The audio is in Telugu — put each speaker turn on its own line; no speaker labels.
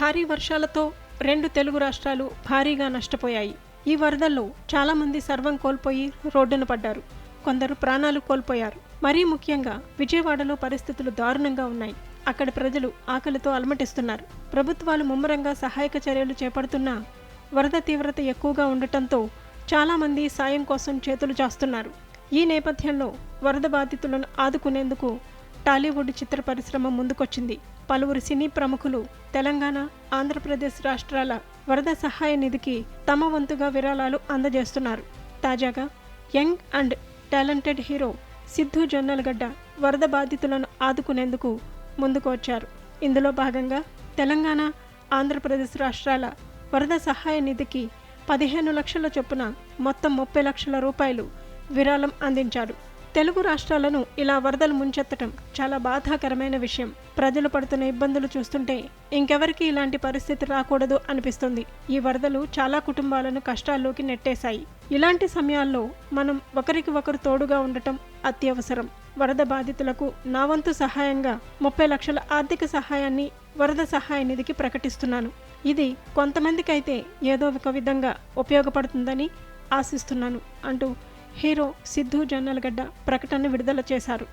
భారీ వర్షాలతో రెండు తెలుగు రాష్ట్రాలు భారీగా నష్టపోయాయి. ఈ వరదల్లో చాలామంది సర్వం కోల్పోయి రోడ్డున పడ్డారు. కొందరు ప్రాణాలు కోల్పోయారు. మరీ ముఖ్యంగా విజయవాడలో పరిస్థితులు దారుణంగా ఉన్నాయి. అక్కడ ప్రజలు ఆకలితో అలమటిస్తున్నారు. ప్రభుత్వాలు ముమ్మరంగా సహాయక చర్యలు చేపడుతున్నా వరద తీవ్రత ఎక్కువగా ఉండటంతో చాలామంది సాయం కోసం చేతులు చాస్తున్నారు. ఈ నేపథ్యంలో వరద బాధితులను ఆదుకునేందుకు టాలీవుడ్ చిత్ర పరిశ్రమ ముందుకొచ్చింది. పలువురు సినీ ప్రముఖులు తెలంగాణ ఆంధ్రప్రదేశ్ రాష్ట్రాల వరద సహాయ నిధికి తమ వంతుగా విరాళాలు అందజేస్తున్నారు. తాజాగా young and talented hero Siddhu Jonnalagadda వరద బాధితులను ఆదుకునేందుకు ముందుకు వచ్చారు. ఇందులో భాగంగా తెలంగాణ ఆంధ్రప్రదేశ్ రాష్ట్రాల వరద సహాయ నిధికి పదిహేను లక్షల చొప్పున మొత్తం ముప్పై లక్షల రూపాయలు విరాళం అందించారు. తెలుగు రాష్ట్రాలను ఇలా వరదలు ముంచెత్తటం చాలా బాధాకరమైన విషయం. ప్రజలు పడుతున్న ఇబ్బందులు చూస్తుంటే ఇంకెవరికి ఇలాంటి పరిస్థితి రాకూడదు అనిపిస్తుంది. ఈ వరదలు చాలా కుటుంబాలను కష్టాల్లోకి నెట్టేశాయి. ఇలాంటి సమయాల్లో మనం ఒకరికి ఒకరు తోడుగా ఉండటం అత్యవసరం. వరద బాధితులకు నా వంతు సహాయంగా ముప్పై లక్షల ఆర్థిక సహాయాన్ని వరద సహాయ నిధికి ప్రకటిస్తున్నాను. ఇది కొంతమందికైతే ఏదో ఒక విధంగా ఉపయోగపడుతుందని ఆశిస్తున్నాను అంటూ హీరో సిద్ధు జొన్నలగడ్డ ప్రకటన విడుదల చేశారు.